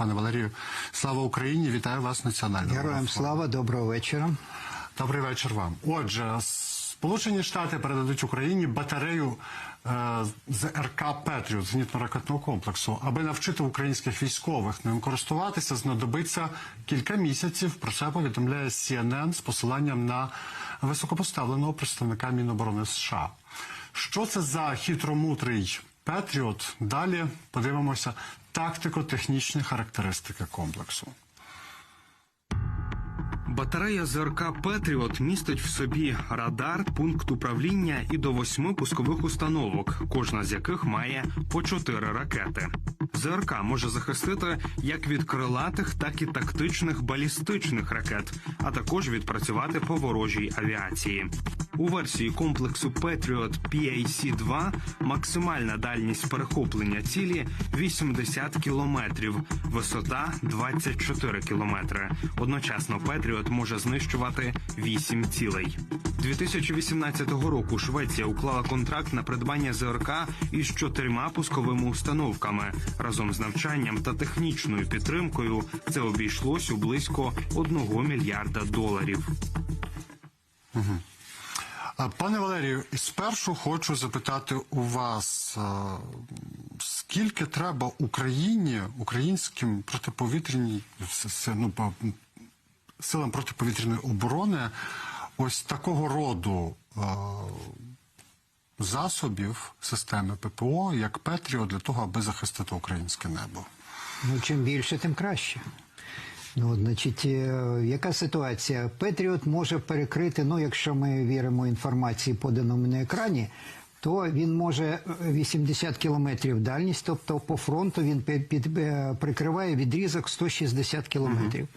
Пане Валерію, слава Україні! Вітаю вас національного Героям слава, доброго вечора. Добрий вечір вам. Отже, Сполучені Штати передадуть Україні батарею е, з РК Петріот зенітно-ракетного комплексу. Аби навчити українських військових ним користуватися, знадобиться кілька місяців. Про це повідомляє CNN з посиланням на високопоставленого представника Міноборони США. Що це за хитромутрий Петріот? Далі подивимося тактико-технічні характеристики комплексу. Батарея ЗРК Петріот містить в собі радар, пункт управління і до восьми пускових установок, кожна з яких має по чотири ракети. ЗРК може захистити як від крилатих, так і тактичних балістичних ракет, а також відпрацювати по ворожій авіації. У версії комплексу Patriot PAC-2 максимальна дальність перехоплення цілі 80 кілометрів, висота 24 кілометри. Одночасно Patriot може знищувати 8 цілей. 2018 року Швеція уклала контракт на придбання ЗРК із чотирма пусковими установками. Разом з навчанням та технічною підтримкою це обійшлось у близько 1 мільярда доларів. А, Пане Валерію, спершу хочу запитати у вас, скільки треба Україні, українським протиповітряній ну, силам протиповітряної оборони ось такого роду засобів системи ППО, як Петріо, для того, аби захистити українське небо? Ну, чим більше, тим краще. Ну, значить, е, яка ситуація? Петріот може перекрити, ну, якщо ми віримо інформації, поданому на екрані, то він може е, 80 кілометрів дальність, тобто по фронту він під, під, е, прикриває відрізок 160 кілометрів.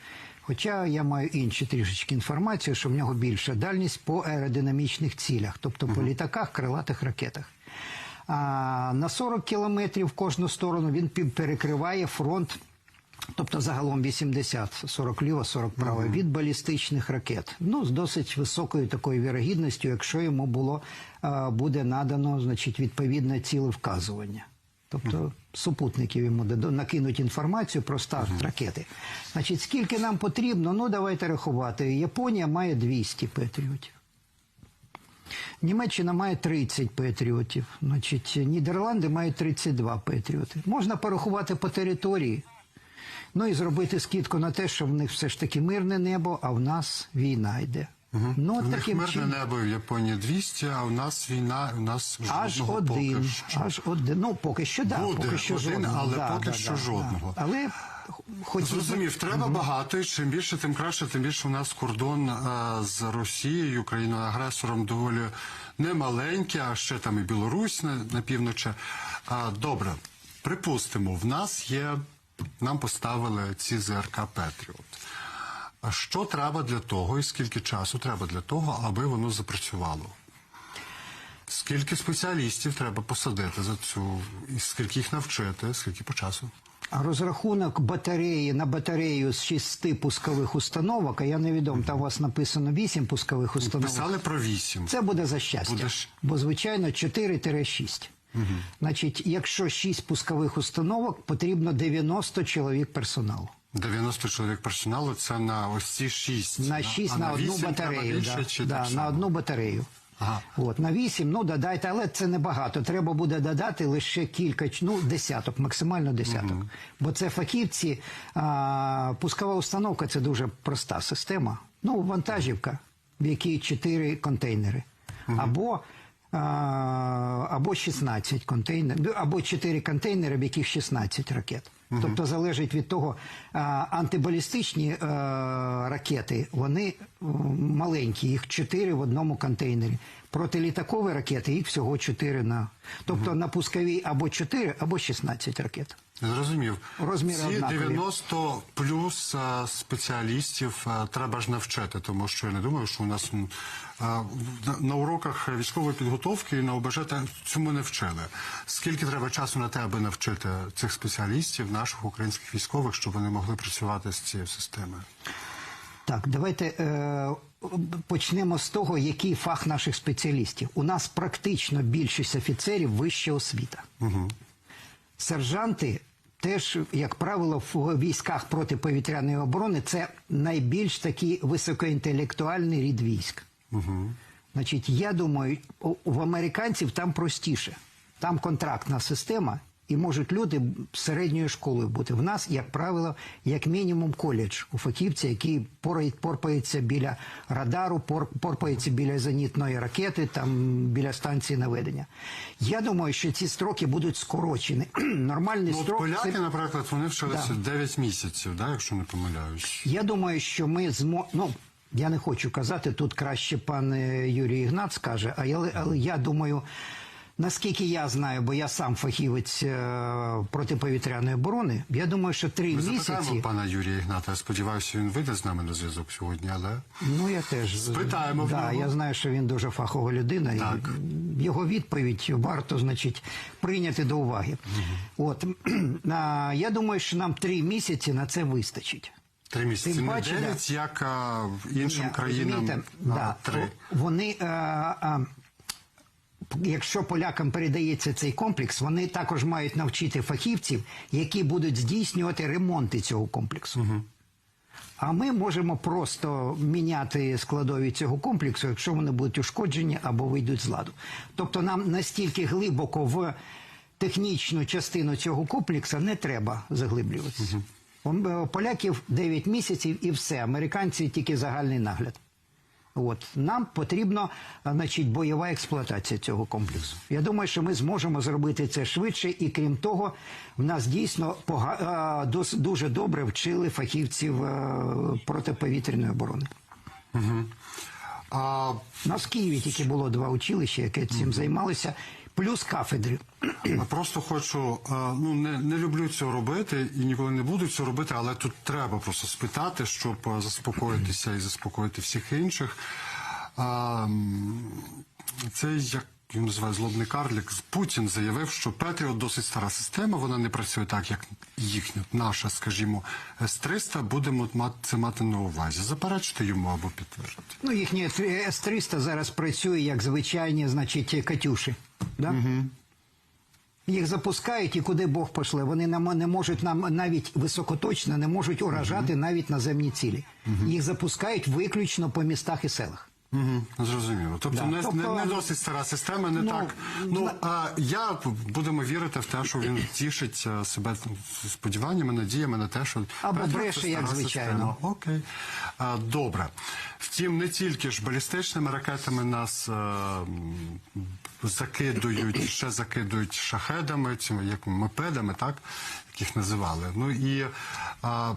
Хоча я маю іншу трішечки інформацію, що в нього більша дальність по аеродинамічних цілях, тобто по літаках, крилатих ракетах. А на 40 кілометрів в кожну сторону він перекриває фронт. Тобто загалом 80, 40 ліво, 40 право від балістичних ракет. Ну з досить високою такою вірогідністю, якщо йому було буде надано, значить, відповідне цілевказування. Тобто супутників йому накинуть інформацію про старт ракети. Значить, скільки нам потрібно? Ну давайте рахувати. Японія має 200 патріотів. Німеччина має 30 патріотів, значить, Нідерланди мають 32 патріоти. Можна порахувати по території, ну і зробити скидку на те, що в них все ж таки мирне небо, а в нас війна йде. Ну, У них мирне чином. небо в Японії 200, а у нас війна, у нас Аж жодного один, поки що. аж один. Ну, поки що, да, Буде поки що один, жодного. але да, поки да, що да, жодного. Да. Але хоч Зрозумів, треба багато, і чим більше, тим краще, тим більше у нас кордон е, з Росією, країною-агресором доволі немаленький, а ще там і Білорусь на, на півночі. А, добре, припустимо, в нас є, нам поставили ці ЗРК Петріот. Що треба для того, і скільки часу треба для того, аби воно запрацювало? Скільки спеціалістів треба посадити за цю, і скільки їх навчити, скільки по часу? Розрахунок батареї на батарею з шести пускових установок, а я невідом, там у вас написано вісім пускових установок. Писали про вісім. Це буде за щастя. Будеш- Бо, звичайно, 4-6. Значить, якщо 6 пускових установок, потрібно 90 чоловік персоналу. 90 чоловік персоналу це на ось ці 6. На 6 а на, одну 8 треба батарею. більше, Да, чи да, на одну батарею. Ага. От, на 8, ну додайте, але це небагато. Треба буде додати лише кілька, ну десяток, максимально десяток. Бо це фахівці, а, пускова установка це дуже проста система. Ну, вантажівка, в якій 4 контейнери. Або, а, або 16 контейнерів, ну, або 4 контейнери, в яких 16 ракет. Тобто залежить від того, антибалістичні е, ракети, вони маленькі, їх 4 в одному контейнері. Протилітакові ракети, їх всього 4 на. Тобто на пусковій або 4, або 16 ракет. Зрозумів. Розміри Ці однакові. 90 плюс а, спеціалістів а, треба ж навчити, тому що я не думаю, що у нас а, на, на уроках військової підготовки і на ОБЖ та цьому не вчили. Скільки треба часу на те, аби навчити цих спеціалістів, наших українських військових, щоб вони могли працювати з цією системою? Так, давайте е, почнемо з того, який фах наших спеціалістів. У нас практично більшість офіцерів вища освіта. Угу. Сержанти теж, як правило, в військах протиповітряної оборони це найбільш такий високоінтелектуальний рід військ. Угу. Значить, я думаю, у, в американців там простіше. Там контрактна система, і можуть люди середньою школою бути. В нас, як правило, як мінімум коледж у фахівця, який порпається біля радару, пор- порпається біля зенітної ракети, там біля станції наведення. Я думаю, що ці строки будуть скорочені. Нормальний Ну, строк поляки, це- наприклад, вони вчилися Да. 9 місяців, да, якщо не помиляюсь. Я думаю, що ми змо... ну, я не хочу казати, тут краще пан е, Юрій Ігнат скаже, а я, але я думаю, наскільки я знаю, бо я сам фахівець е, протиповітряної оборони, я думаю, що три Ми запитаємо місяці. пана Юрія Ігната. Я сподіваюся, він вийде з нами на зв'язок сьогодні, але Ну, я теж Спитаємо в нього. я знаю, що він дуже фахова людина. Так. І його відповідь варто, значить, прийняти до уваги. От я думаю, що нам три місяці на це вистачить. три місяці. Тим Не 9, як а, іншим Ні, країнам а, да, три. Вони, е, е, якщо полякам передається цей комплекс, вони також мають навчити фахівців, які будуть здійснювати ремонти цього комплексу. А ми можемо просто міняти складові цього комплексу, якщо вони будуть ушкоджені або вийдуть з ладу. Тобто нам настільки глибоко в технічну частину цього комплексу не треба заглиблюватися. У поляків 9 місяців і все. Американці тільки загальний нагляд. От нам потрібно, значить, бойова експлуатація цього комплексу. Я думаю, що ми зможемо зробити це швидше, і крім того, в нас дійсно пога... дуже добре вчили фахівців протиповітряної оборони. А, У нас в Києві тільки було два училища, які цим займалися, плюс кафедри. Просто хочу, е, ну не, не люблю цього робити і ніколи не буду цього робити, але тут треба просто спитати, щоб е, заспокоїтися і заспокоїти всіх інших. Це як він називає злобний карлік. Путін заявив, що Петріот досить стара система, вона не працює так, як їхня, наша, скажімо, С-300. Будемо це мати на увазі. Заперечити йому або підтвердити. Ну, їхні С-300 зараз працює як звичайні, значить, Катюші. Да? Їх запускають і куди Бог пошле. Вони нам не можуть нам навіть високоточно не можуть уражати навіть наземні цілі. Їх запускають виключно по містах і селах. Угу, зрозуміло. Тобто, Да. не, Тобто- не, досить стара система, не Ну, так. Ну а я будемо вірити в те, що він тішить е, себе сподіваннями, надіями на те, що Або бреше, як звичайно. система. Окей. А, добре. Втім, не тільки ж балістичними ракетами нас е, м, закидують, ще закидують шахедами, цими як мопедами, так яких називали. Ну і а,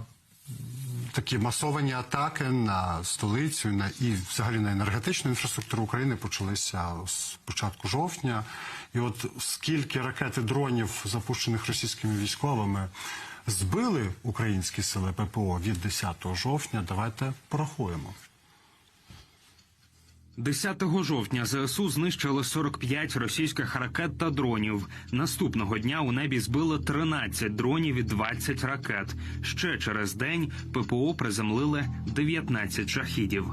такі масовані атаки на столицю на і взагалі на енергетичну інфраструктуру України почалися з початку жовтня. І от скільки ракет і дронів, запущених російськими військовими, збили українські сили ППО від 10 жовтня, давайте порахуємо. 10 жовтня ЗСУ знищили 45 російських ракет та дронів. Наступного дня у небі збили 13 дронів і 20 ракет. Ще через день ППО приземлили 19 шахідів.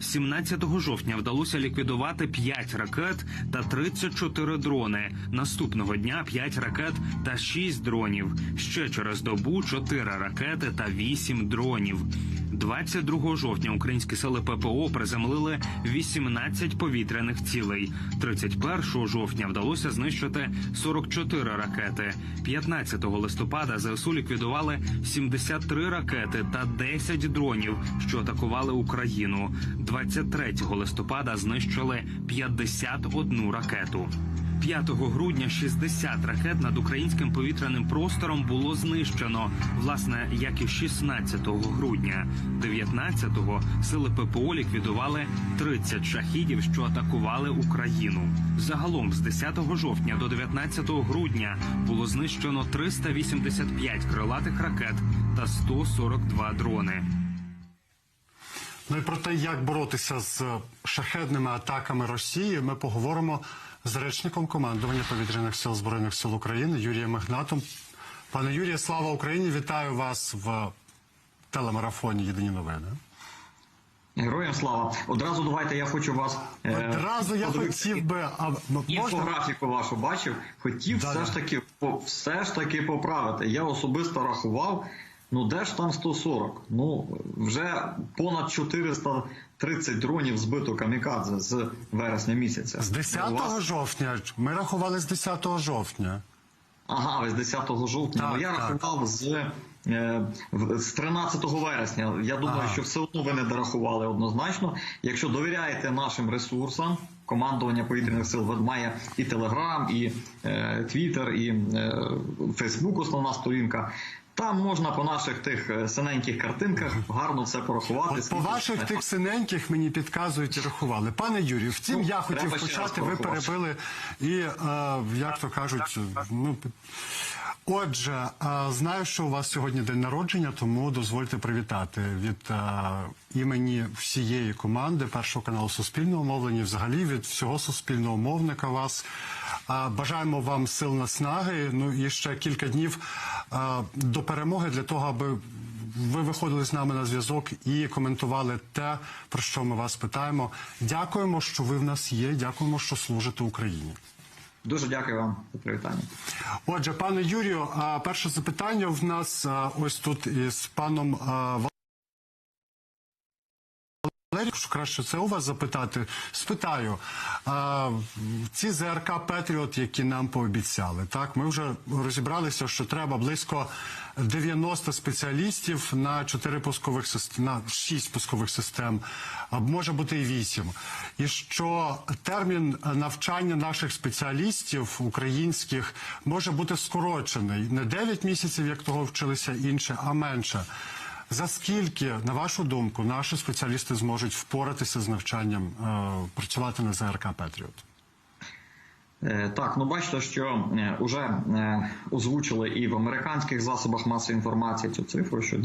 17 жовтня вдалося ліквідувати 5 ракет та 34 дрони. Наступного дня 5 ракет та 6 дронів. Ще через добу 4 ракети та 8 дронів. 22 жовтня українські сили ППО приземлили 18 повітряних цілей. 31 жовтня вдалося знищити 44 ракети. 15 листопада ЗСУ ліквідували 73 ракети та 10 дронів, що атакували Україну. 23 листопада знищили 51 ракету. 5 грудня 60 ракет над українським повітряним простором було знищено, власне, як і 16 грудня. 19-го сили ППО ліквідували 30 шахідів, що атакували Україну. Загалом з 10 жовтня до 19 грудня було знищено 385 крилатих ракет та 142 дрони. Ну і про те, як боротися з шахедними атаками Росії, ми поговоримо з речником командування повітряних сил збройних сил України Юрієм Ігнатом. Пане Юріє, слава Україні! Вітаю вас в телемарафоні Єдині новини. Героям слава. Одразу давайте я хочу вас е, Одразу я подивитися. хотів би, а? Інфографіку вашу бачив, хотів Да, все ж таки все ж таки поправити. Я особисто рахував. Ну де ж там 140? Ну вже понад 430 дронів збито камікадзе з вересня місяця. З 10 вас- жовтня. Ми рахували з 10 жовтня. Ага, ви з 10 жовтня. Так, ну, я так. рахував з, е, з 13 вересня. Я думаю, Ага. що все одно ви не дорахували однозначно. Якщо довіряєте нашим ресурсам, командування повітряних сил має і Телеграм, і е, Твіттер, і е, Фейсбук, основна сторінка. Там можна по наших тих е, синеньких картинках гарно все порахувати. От по ваших тих синеньких мені підказують і рахували. Пане Юрію, втім, Ну, я хотів почати, ви перебили і, е, як то кажуть, ну. Отже, е, знаю, що у вас сьогодні день народження, тому дозвольте привітати від е, імені всієї команди першого каналу Суспільного мовлення, взагалі від всього суспільного мовника вас. Бажаємо вам сил наснаги. Ну і ще кілька днів до перемоги для того, аби ви виходили з нами на зв'язок і коментували те, про що ми вас питаємо. Дякуємо, що ви в нас є. Дякуємо, що служите Україні. Дуже дякую вам за привітання. Отже, пане Юрію, перше запитання в нас ось тут із паном а, що краще це у вас запитати. Спитаю, а, ці ЗРК Петріот, які нам пообіцяли, так ми вже розібралися, що треба близько 90 спеціалістів на 4 пускових систем, на 6 пускових систем, а може бути і 8. І що термін навчання наших спеціалістів українських може бути скорочений не 9 місяців, як того вчилися інші, а менше. За скільки, на вашу думку, наші спеціалісти зможуть впоратися з навчанням е, працювати на ЗРК Петріот? Е, Так, ну бачите, що вже озвучили і в американських засобах масової інформації цю цифру, що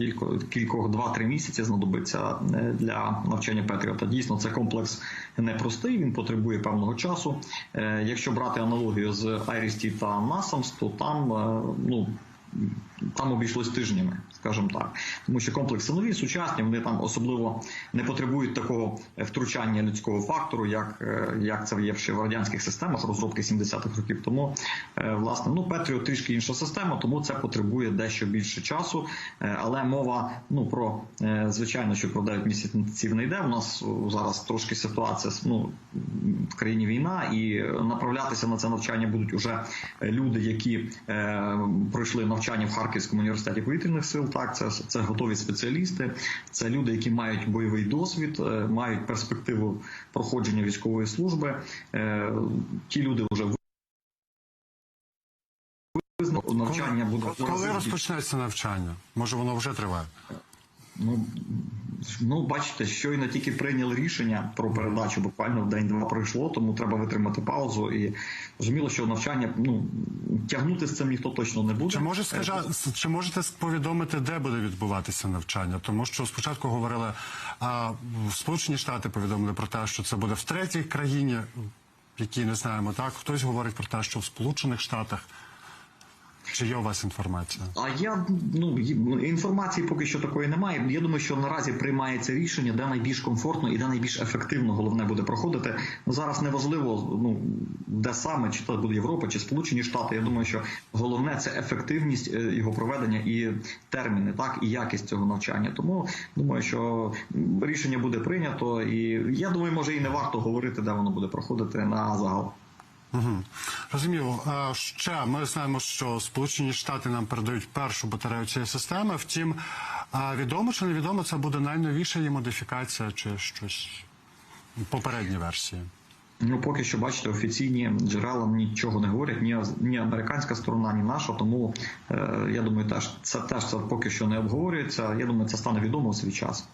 кількох 2-3 місяці знадобиться е, для навчання Петріота. Дійсно, це комплекс непростий, він потребує певного часу. Е, Якщо брати аналогію з IRIS-T та NASAMS, то там е, ну. Там обійшлось тижнями, скажімо так, тому що комплекси нові, сучасні, вони там особливо не потребують такого втручання людського фактору, як, е, як це є ще в радянських системах розробки 70-х років. Тому е, власне ну Петріо трішки інша система, тому це потребує дещо більше часу. Е, Але мова ну про звичайно, що про 9 місяців не йде. У нас зараз трошки ситуація ну, в країні війна, і направлятися на це навчання будуть уже люди, які пройшли навчання в Харківському університеті повітряних сил. Так, це, це готові спеціалісти, це люди, які мають бойовий досвід, е, мають перспективу проходження військової служби. Е, ті люди вже визнали, навчання буде Коли розпочнеться навчання? Може, воно вже триває? Ну, ну, бачите, щойно тільки прийняли рішення про передачу, буквально в день-два пройшло, тому треба витримати паузу. І зрозуміло, що навчання ну тягнути з цим ніхто точно не буде. Чи може скажа, чи можете повідомити, де буде відбуватися навчання? Тому що спочатку говорили, а Сполучені Штати повідомили про те, що це буде в третій країні, які не знаємо, так хтось говорить про те, що в Сполучених Штатах. Чи є у вас інформація? А я ну інформації поки що такої немає. Я думаю, що наразі приймається рішення, де найбільш комфортно і де найбільш ефективно головне буде проходити. Ну зараз неважливо, ну де саме, чи це буде Європа, чи Сполучені Штати. Я думаю, що головне це ефективність е, його проведення і терміни, так і якість цього навчання. Тому думаю, що рішення буде прийнято, і я думаю, може і не варто говорити, де воно буде проходити на загал. Угу. Розуміло. Ще ми знаємо, що Сполучені Штати нам передають першу батарею цієї системи. Втім, відомо чи невідомо, це буде найновіша її модифікація чи щось попередні версії. Ну, поки що, бачите, офіційні джерела нічого не говорять, ні, ні американська сторона, ні наша. Тому е, я думаю, теж це теж це поки що не обговорюється. Я думаю, це стане відомо в свій час.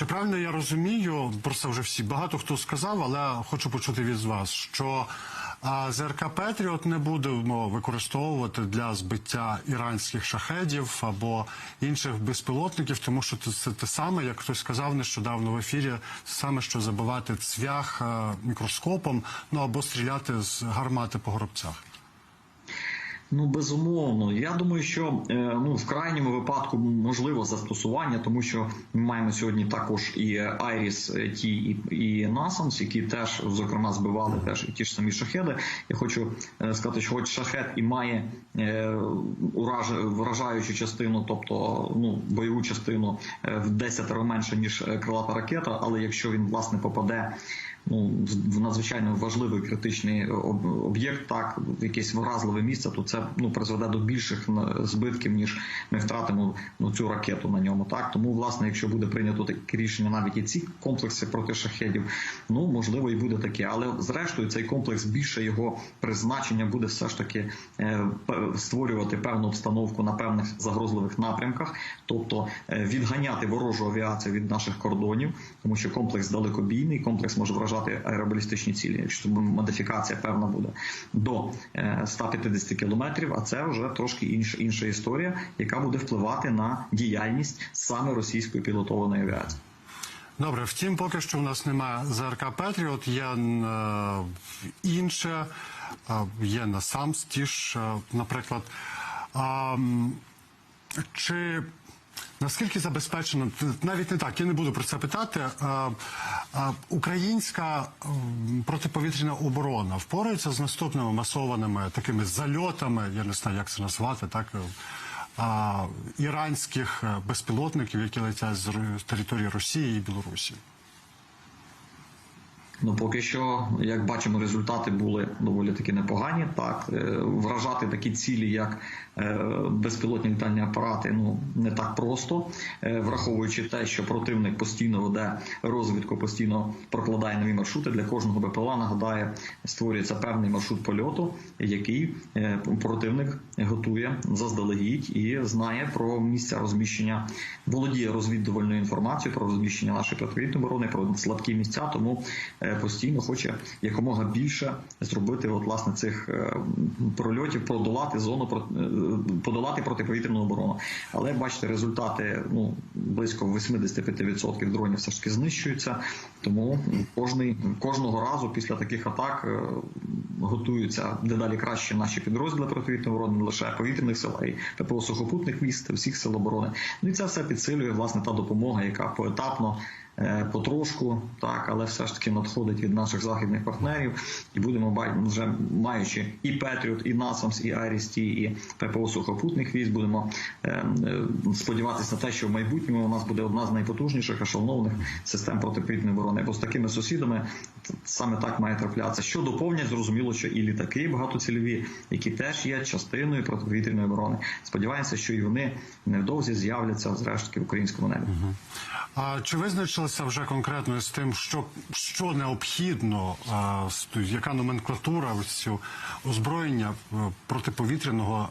Чи правильно я розумію, про це вже всі багато хто сказав, але хочу почути від вас, що ЗРК Петріот не будемо використовувати для збиття іранських шахедів або інших безпілотників, тому що це те саме, як хтось сказав нещодавно в ефірі, саме що забивати цвях е, мікроскопом, ну або стріляти з гармати по горобцях. Ну, безумовно. Я думаю, що е, ну в крайньому випадку можливо застосування, тому що ми маємо сьогодні також і Айріс Ті і, і які теж зокрема збивали теж і ті ж самі шахеди. Я хочу е, сказати, що хоч шахет і має е, ураж, вражаючу частину, тобто ну бойову частину е, в 10 менше ніж е, крилата ракета, але якщо він власне попаде ну, надзвичайно важливий критичний об'єкт, так якесь вразливе місце, то це ну призведе до більших збитків, ніж ми втратимо ну, цю ракету на ньому. Так тому, власне, якщо буде прийнято таке рішення, навіть і ці комплекси проти шахедів, ну можливо, і буде таке. Але зрештою, цей комплекс більше його призначення буде все ж таки е, створювати певну обстановку на певних загрозливих напрямках, тобто е, відганяти ворожу авіацію від наших кордонів, тому що комплекс далекобійний, комплекс може вражати аеробалістичні цілі, якщо модифікація певна буде до е, 150 кілометрів. А це вже трошки інша інша історія, яка буде впливати на діяльність саме російської пілотованої авіації. Добре, втім, поки що у нас немає ЗРК Петріот, є е, інше, е, є на САМС ті ж, е, наприклад. Чи наскільки забезпечено, навіть не так, я не буду про це питати. Українська протиповітряна оборона впорається з наступними масованими такими зальотами, я не знаю, як це назвати, так. е, іранських е, безпілотників, які летять з території Росії і Білорусі. Ну, поки що, як бачимо, результати були доволі таки непогані. Так, Е, вражати такі цілі, як е, безпілотні літальні апарати, ну не так просто, Е, враховуючи те, що противник постійно веде розвідку, постійно прокладає нові маршрути. Для кожного БПЛА нагадає, створюється певний маршрут польоту, який противник готує заздалегідь і знає про місця розміщення, володіє розвідувальною інформацією про розміщення нашої противітної оборони, про слабкі місця, тому постійно хоче якомога більше зробити от, власне цих е, прольотів, продолати зону е, подолати протиповітряну оборону. Але бачите, результати ну близько 85% дронів все ж таки знищуються. Тому кожний кожного разу після таких атак е, готуються дедалі краще наші підрозділи протиповітряної оборони, не лише повітряних сил, а й ППО сухопутних міст, всіх сил оборони. Ну і це все підсилює власне та допомога, яка поетапно. Е, Потрошку, так, але все ж таки надходить від наших західних партнерів, і будемо вже маючи і Петріот, і Насамс, і Арісті, і ППО сухопутних військ, будемо е, е, сподіватися на те, що в майбутньому у нас буде одна з найпотужніших ешелонованих систем протиповітряної оборони. Бо з такими сусідами саме так має траплятися. Що доповнять, зрозуміло, що і літаки багатоцільові, які теж є частиною протиповітряної оборони. Сподіваємося, що і вони невдовзі з'являться зрештою в українському небі. А чи визначилися вже конкретно з тим, що, що необхідно, яка номенклатура цього озброєння е, протиповітряного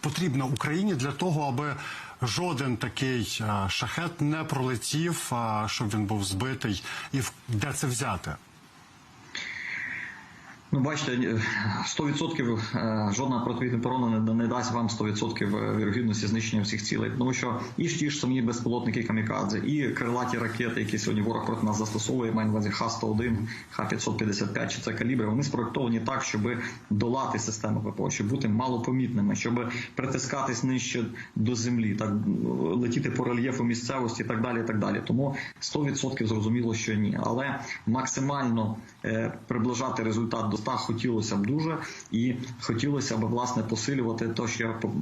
потрібна Україні для того, аби жоден такий шахет не пролетів, щоб він був збитий, і в- де це взяти? Ну, бачите, е, 100% е, жодна противітна оборона не, не дасть вам 100% вірогідності знищення всіх цілей. Тому що і ж ті ж самі безпілотники камікадзе, і крилаті ракети, які сьогодні ворог проти нас застосовує, маю на увазі Х-101, Х-555 чи це калібри, вони спроектовані так, щоб долати систему ППО, щоб бути малопомітними, щоб притискатись нижче до землі, так летіти по рельєфу місцевості і так далі. і так далі. Тому 100% зрозуміло, що ні. Але максимально е, приближати результат до 100 хотілося б дуже, і хотілося б власне посилювати те, що я по-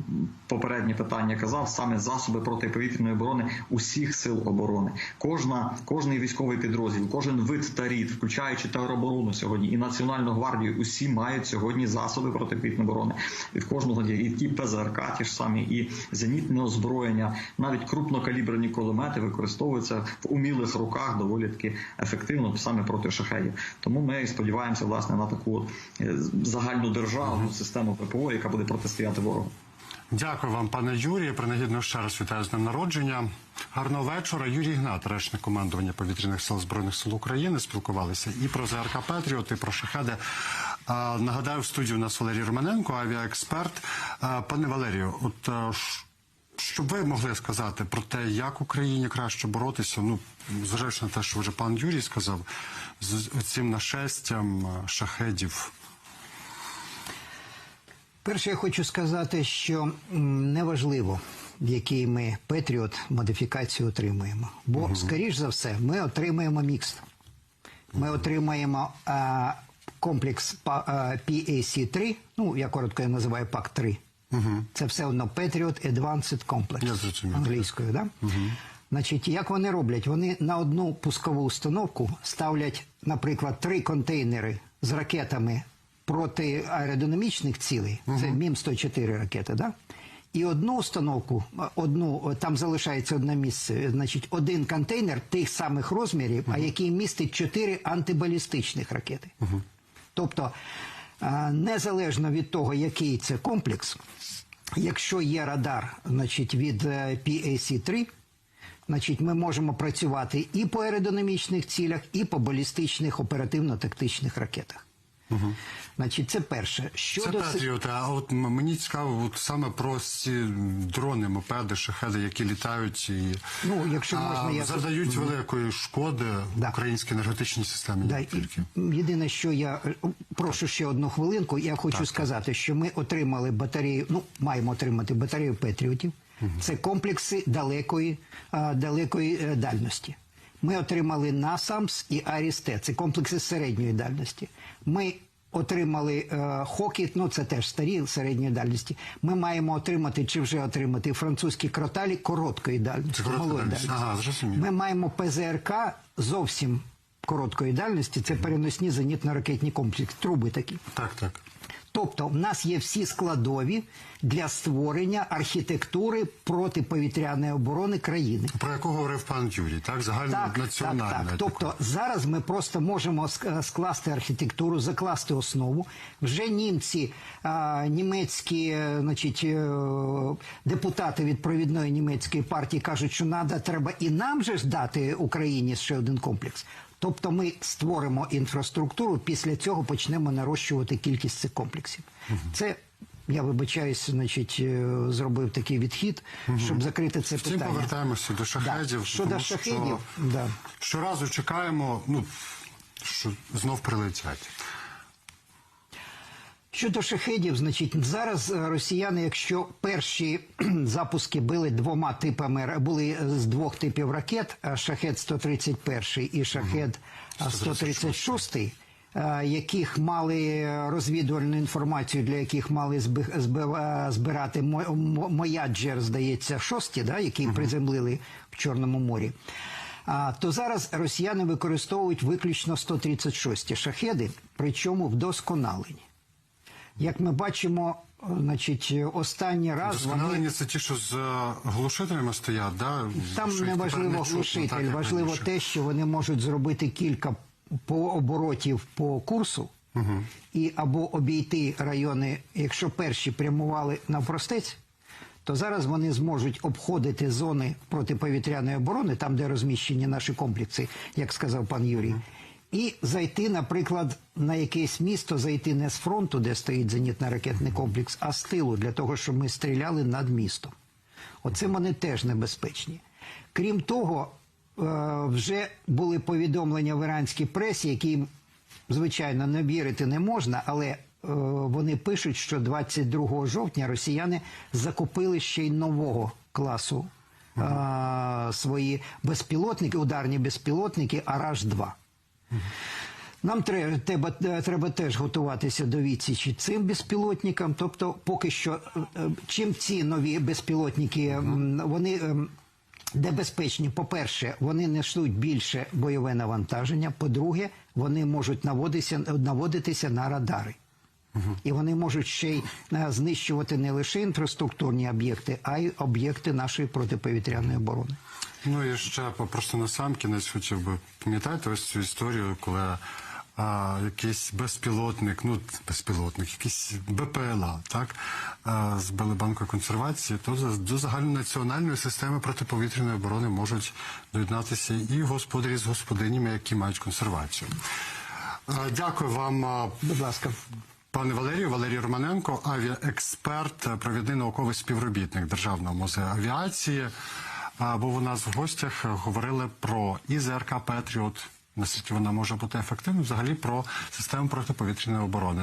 попереднє питання казав, саме засоби протиповітряної оборони усіх сил оборони. Кожна, кожний військовий підрозділ, кожен вид та рід, включаючи тероборону сьогодні, і Національну гвардію, усі мають сьогодні засоби протиповітряної оборони. І в кожного і ті ПЗРК, ті ж самі, і зенітне озброєння, навіть крупнокаліберні кулемети використовуються в умілих руках доволі таки ефективно саме проти шахедів. Тому ми сподіваємося власне на таку от, е, загальну державну систему ППО, яка буде протистояти ворогу. Дякую вам, пане Юрію. Принагідно ще раз вітаю з днем народження. Гарного вечора. Юрій Гнат, речник командування повітряних сил збройних сил України, спілкувалися і про ЗРК Петріот, і про шахеди. Нагадаю, в студії у нас Валерій Романенко, авіаексперт. Пане Валерію, от ш- що ви могли сказати про те, як Україні краще боротися? Ну, зважаючи на те, що вже пан Юрій сказав, з цим нашестям шахедів. Перше, я хочу сказати, що неважливо, який ми Петріот модифікацію отримуємо. Бо, скоріш за все, ми отримаємо мікс. Ми отримаємо а, комплекс па- а, PAC-3, ну, я коротко його називаю ПАК-3. Це все одно Patriot Advanced Complex англійською. Да? Значить, як вони роблять? Вони на одну пускову установку ставлять, наприклад, три контейнери з ракетами проти аеродинамічних цілей. Це МІМ-104 ракети, да? І одну установку, одну, там залишається одне місце, значить, один контейнер тих самих розмірів, а який містить чотири антибалістичних ракети. Тобто, а, незалежно від того, який це комплекс, якщо є радар значить, від е, PAC-3, значить, ми можемо працювати і по аеродинамічних цілях, і по балістичних оперативно-тактичних ракетах. Значить, це перше. Що Це Петріот, а от мені цікаво от саме про ці дрони, мопеди, шахеди, які літають і Ну, якщо а, можна, я- завдають великої шкоди Да. українській енергетичній системі. Да, єдине, що я е, прошу ще одну хвилинку. Я хочу сказати, що ми отримали батарею. Ну маємо отримати батарею Петріотів. Це комплекси далекої, а, далекої е, дальності. Ми отримали НАСАМС і Арісте. Це комплекси середньої дальності. Ми отримали е, Хокіт, ну це теж старі середньої дальності. Ми маємо отримати чи вже отримати французькі кроталі короткої дальності. Це малої дальність. Ага. Ми маємо ПЗРК зовсім короткої дальності. Це переносні зенітно-ракетні комплекси, труби такі. Так, так. Тобто, в нас є всі складові для створення архітектури протиповітряної оборони країни. Про яку говорив пан Юрій, так? Загально Так, так, так. Тобто зараз ми просто можемо скласти архітектуру, закласти основу. Вже німці, німецькі, е, значить, е, депутати від провідної німецької партії кажуть, що надо, треба і нам же ж дати Україні ще один комплекс. Тобто ми створимо інфраструктуру, після цього почнемо нарощувати кількість цих комплексів. Це я вибачаюсь, значить, е, зробив такий відхід, щоб закрити це Втім, питання. повертаємося до шахедів. Да. Щодо тому шахедів, що да. щоразу чекаємо, ну, що знов прилетять. Щодо шахедів, значить, зараз е, росіяни, якщо перші запуски були двома типами, були е, з двох типів ракет, е, шахед 131 і шахед е, 136, е, яких мали розвідувальну інформацію, для яких мали зби- збирати Мо- Мо- Мояджер, здається, шості, да, які приземлили в Чорному морі. То зараз росіяни використовують виключно 136 шахеди, причому вдосконалені. Як ми бачимо, значить, останній раз вони це ті, що з е, глушителями стоять, да? там що не важливо глушитель, так, важливо те, що вони можуть зробити кілька по оборотів по курсу і або обійти райони, якщо перші прямували навпростець. То зараз вони зможуть обходити зони протиповітряної оборони, там де розміщені наші комплекси, як сказав пан Юрій, і зайти, наприклад, на якесь місто, зайти не з фронту, де стоїть зенітно-ракетний комплекс, а з тилу, для того, щоб ми стріляли над містом. Оце вони теж небезпечні. Крім того, е, вже були повідомлення в іранській пресі, які, звичайно, не вірити не можна, але е, вони пишуть, що 22 жовтня росіяни закупили ще й нового класу е, свої безпілотники, ударні безпілотники Араш-2. Нам треба, треба, треба теж готуватися до відсічі цим безпілотникам. Тобто, поки що, е, е, чим ці нові безпілотники, вони небезпечні, по-перше, вони несуть більше бойове навантаження. По-друге, вони можуть наводитися, наводитися на радари. І вони можуть ще й е, знищувати не лише інфраструктурні об'єкти, а й об'єкти нашої протиповітряної оборони. Ну і ще просто на сам кінець хотів би пам'ятаєте ось цю історію, коли а, якийсь безпілотник, ну безпілотник, якийсь БПЛА, так а, збили банку консервації, то до загальнонаціональної системи протиповітряної оборони можуть доєднатися і господарі з господинями, які мають консервацію. А, Дякую вам. Будь ласка. Пане Валерію, Валерій Романенко, авіаексперт, провідний науковий співробітник Державного музею авіації. Був у нас в гостях, говорили про ІЗРК Петріот, наскільки вона може бути ефективною, взагалі про систему протиповітряної оборони.